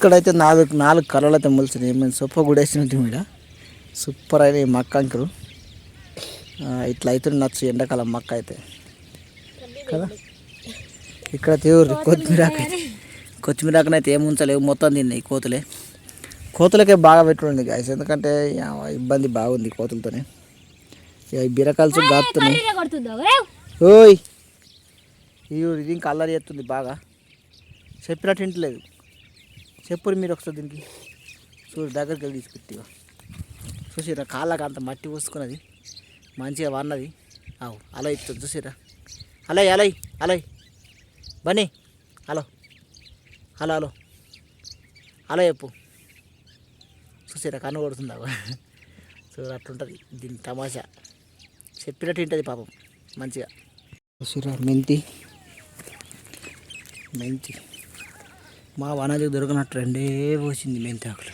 ఇక్కడైతే నాలుగు నాలుగు కర్రలు అయితే మొలిచినాయి. మేము సొప్ప గుడేసినట్టు మీద. సూపర్ అయిన మక్క అంకురు ఆ, ఇట్లా అయితే నచ్చు ఎండాకాలం మక్క అయితే. కదా? ఇక్కడ తీవ్ర కొత్తిమీరాకు అయితే కొత్తిమీరాకునైతే అయితే ఏం ఉంచలేవు మొత్తం తిన్నాయి కోతులే. కోతులకే బాగా పెట్టుకోండి గాయస్ ఎందుకంటే ఇబ్బంది బాగుంది కోతులతోనే. ఇక బీరకాయలు కొడుతుందా? ఓయ్! ఇది ఇది ఇంకా అల్లరి చేస్తుంది బాగా. చెప్పినట్టు వింటలేదు. చెప్పురు మీరు ఒకసారి దీనికి చూడు దగ్గరికి వెళ్ళి తీసుకొట్టిగా చూసిరా కాళ్ళకి అంత మట్టి పోసుకున్నది మంచిగా వన్నది అవు అలా ఇస్తుంది చూసిరా అలయ్ అలయ్ అలయ్. బనీ హలో హలో హలో. హలో చెప్పు. చూసిరా కన్ను కొడుతుంది? అవు చూడు అట్లుంటుంది దీని తమాషా. చెప్పినట్టు ఉంటుంది పాపం మంచిగా. చూసిరా మెంతి. మెంతి. మా వనది దొరకనట్టు రెండే పోసింది మెంతాకులు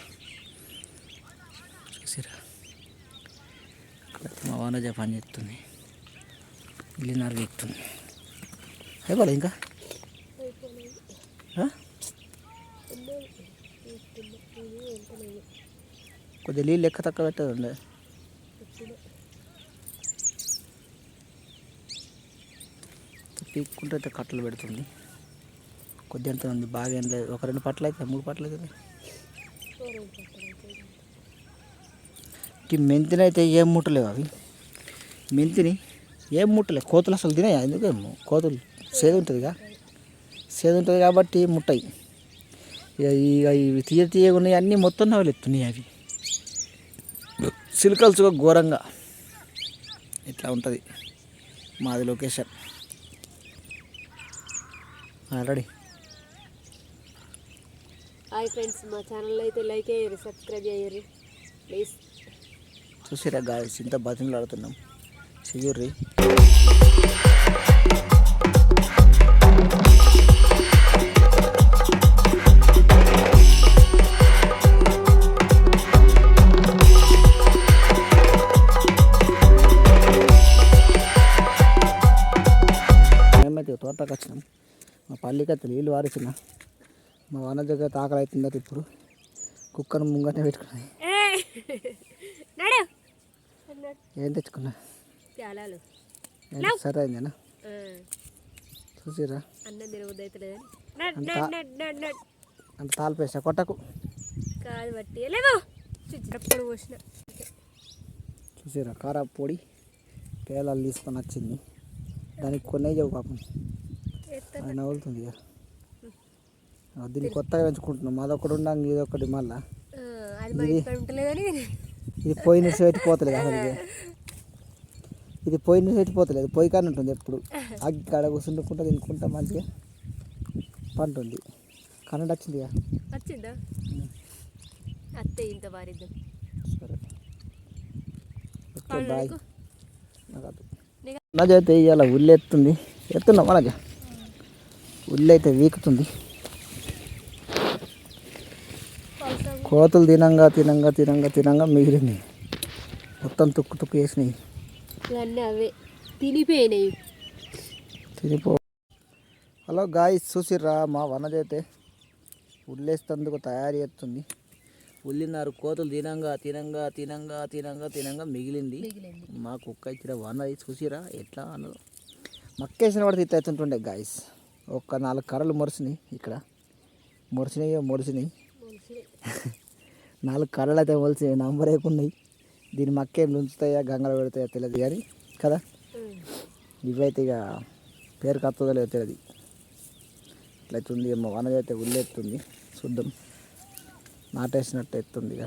చూసారా. మా వనజ పని చేస్తుంది. ఇల్లున్నర ఎక్కుతుంది అయిపోలే ఇంకా? కొద్దిగా నీళ్ళు లెక్క తక్కువ పెట్టదండి ఉండే పీక్కుంటే అయితే కట్టలు పెడుతుంది. కొద్ది ఎంత ఉంది బాగా ఏం లేదు. ఒక రెండు పట్ల అయితే మూడు పట్ల అయితే ఈ మెంతిని అయితే ఏం ముట్టలేవు అవి. మెంతిని ఏం ముట్టలేవు కోతులు అసలు తినాయి? ఎందుకేమో కోతులు సేదు ఉంటుందిగా. సేదు ఉంటుంది కాబట్టి ముట్టాయి. ఇక ఇక ఇవి తీయ తీయగా ఉన్నాయి అన్నీ మొత్తం నవలు ఎత్తున్నాయి అవి. సిలికల్స్గా ఘోరంగా ఇట్లా ఉంటుంది. మాది లొకేషన్. ఆల్రెడీ హాయ్ ఫ్రెండ్స్ మా ఛానల్ అయితే లైక్ అయ్యారు సబ్స్క్రైబ్ అయ్యారు. ప్లీజ్ చూసిరా గాయస్ ఇంత బతిమలు ఆడుతున్నాం. చెయ్యర్రీ. మేమైతే తోటకు వచ్చినాం. మా పల్లికి అయితే నీళ్ళు వారిచిన మా వన దగ్గర తాకలు అవుతుందట ఇప్పుడు? కుక్కను ముంగనే పెట్టుకున్నాయి ఏం తెచ్చుకున్నా? సరే అయిందేనా చూసిరా అంతా- తాలిపేసా కొట్టకు. కాదు బట్టి లేవో! చిట్టప్పుడు పోసిన. చూసిరా కారా పొడి పేలాలు తీసుకొని వచ్చింది. దానికి కొనే చెవు పాపం. నవ్వులుతుంది ఆ, దీన్ని కొత్తగా పెంచుకుంటున్నాం. అదొకటి ఉండంగా ఇది ఒకటి మళ్ళా ఇది. పోయిన సెట్ పోతలేదు అసలు ఇది. పోయిన సెట్ పోతలేదు పోయి కానీ ఉంటుంది ఎప్పుడు. అగ్గి కాడ కూర్చుంటుకుంటా తినుకుంటా మంచిగా పంటుంది కరెంట్ వచ్చింది ఇక వచ్చిందా? అత్తే ఇంత వారిద్దాం. సరే. ఓకే కాళ్ళు బాయ్. కడుక్కో. నాకు అయితే ఇవాళ ఉల్లి ఎత్తుంది ఎత్తున్నా మనకి? ఉల్లి అయితే వీకుతుంది. కోతులు తినంగా తినంగా తినంగా తినంగా మిగిలినాయి. మొత్తం తుక్కు తుక్కు వేసినాయి అవే. తినిపోయినాయి. తినిపో. హలో గాయస్ చూసిర్రా మా వనజ అయితే ఉల్లేస్తందుకు తయారు చేస్తుంది. ఉల్లినారు కోతులు తినంగా తినంగా తినంగా తినంగా తినంగా మిగిలింది. మిగిలింది. మా కుక్క ఇచ్చిన వన చూసిరా ఎట్లా అన్నదో. మక్కేసిన వాడితే ఇట్లా అవుతుంటుండే గాయస్. ఒక్క నాలుగు కర్రలు మొరిసినాయి ఇక్కడ. మొరిసినాయి మొరిసినాయి. నాలుగు కర్రలు అయితే మొలిసినాయి నంబర్ ఉన్నాయి. దీని మక్కేం ఉంచుతాయా గంగలో పెడతాయా తెలియదు కానీ కదా? ఇవైతే ఇక పేరు కత్తదో లేదో తెలియదు ఇట్లా ఎత్తుంది మా వనజ అయితే ఉల్లి ఎత్తుంది చూద్దాం. నాటేసినట్టు ఎత్తుంది ఇక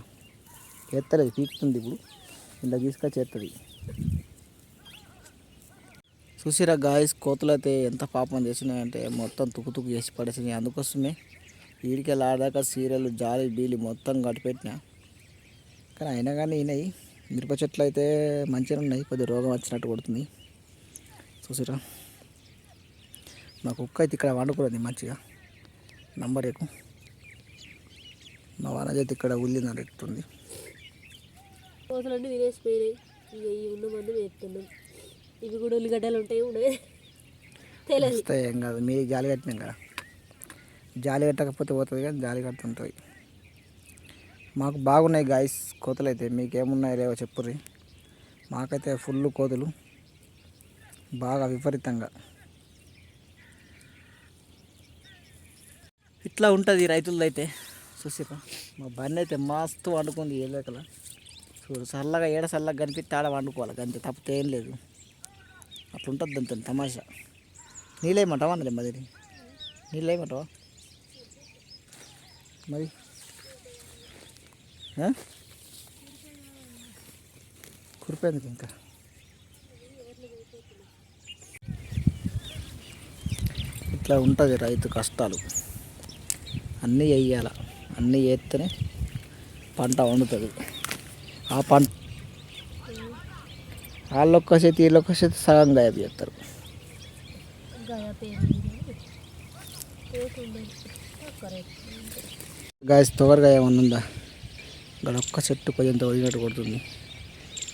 ఎత్తలేదు పీకుతుంది ఇప్పుడు. ఇలా తీసుకొచ్చి ఎత్తది. చూసిరా గాయస్ కోతులు అయితే ఎంత పాపం చేసినాయంటే మొత్తం తుక్కు తుక్కు చేసి పడేసినాయి. అందుకోసమే వీడికి ఆడాక సీరియల్ జాలి బీలి మొత్తం కట్టిపెట్టిన. కానీ అయినా కానీ అయినాయి మిరప చెట్లు అయితే మంచిగా ఉన్నాయి. కొద్దిగా రోగం వచ్చినట్టు కొడుతుంది. చూసిరా. మా కుక్క అయితే ఇక్కడ వండుకున్నది మంచిగా. నంబర్ ఎక్కువ మా వనజ అయితే ఇక్కడ ఉల్లి నడుస్తుంది కోతలన్నీ తినేసిపోయినాయి. ఇక ఈ ఉన్న మందు వేస్తున్నాం ఇవి కూడా ఉల్లిగడ్డలు ఉంటాయి ఉండవు. తెలియదు ఏం కాదు. మీరు జాలి కట్టినాం కదా. జాలి కట్టకపోతే పోతుంది కానీ జాలి కడుతుంటుంది. మాకు బాగున్నాయి గాయస్ కోతలు అయితే మీకేమున్నాయి లేవో చెప్పుర్రి. మాకైతే ఫుల్ కోతులు. బాగా విపరీతంగా. ఇట్లా ఉంటుంది రైతులది అయితే చూసిరా మా బండి అయితే మస్తు వండుకుంది ఏ లేకల చూడు చల్లగా ఏడ చల్లగా కనిపిస్తే ఆడ వండుకోవాలి. అంతే తప్పితే ఏం లేదు. అట్లా ఉంటుంది దాంతో తమాషా నీళ్ళేయమంటావా అన్నది మదిరి నీళ్ళేయమంటావా మరి? కురిపోయింది ఇంకా? ఇట్లా ఉంటుంది రైతు కష్టాలు. అన్నీ వేయాల అన్నీ వేస్తేనే పంట వండుతుంది. ఆ పంట వాళ్ళొక్క చేతి వీళ్ళొక్క చేతి సగం గాయబ్ చేస్తారు గాయస్ తొగరగా ఏమన్నా ఉందా? ఇక్కడ ఒక్క చెట్టు కొంచెంత వదిలినట్టు కొడుతుంది.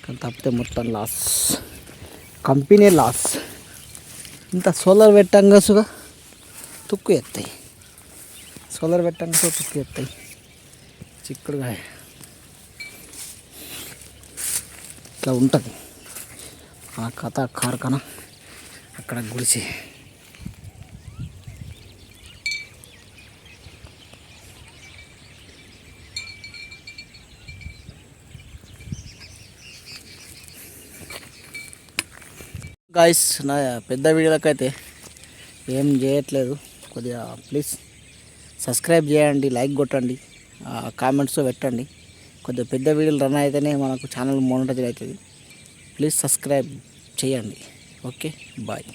కానీ తప్పితే మొత్తం లాస్ కంపెనీ లాస్ ఇంత సోలార్ పెట్టంగాసుగా తుక్కు ఎత్తాయి. సోలార్ పెట్టంగా తుక్కు ఎత్తాయి. చిక్కుడుగా ఇట్లా ఉంటుంది. ఆ కథ కార్ఖానా అక్కడ గుడిసి గాయస్ నా పెద్ద వీడియోలకైతే ఏం చేయట్లేదు. కొద్దిగా ప్లీజ్ సబ్స్క్రైబ్ చేయండి లైక్ కొట్టండి కామెంట్స్ పెట్టండి. కొద్దిగా పెద్ద వీడియోలు రన్ అయితేనే మనకు ఛానల్ మోనిటైజ్ అవుతుంది. ప్లీజ్ సబ్స్క్రైబ్ చేయండి. Okay bye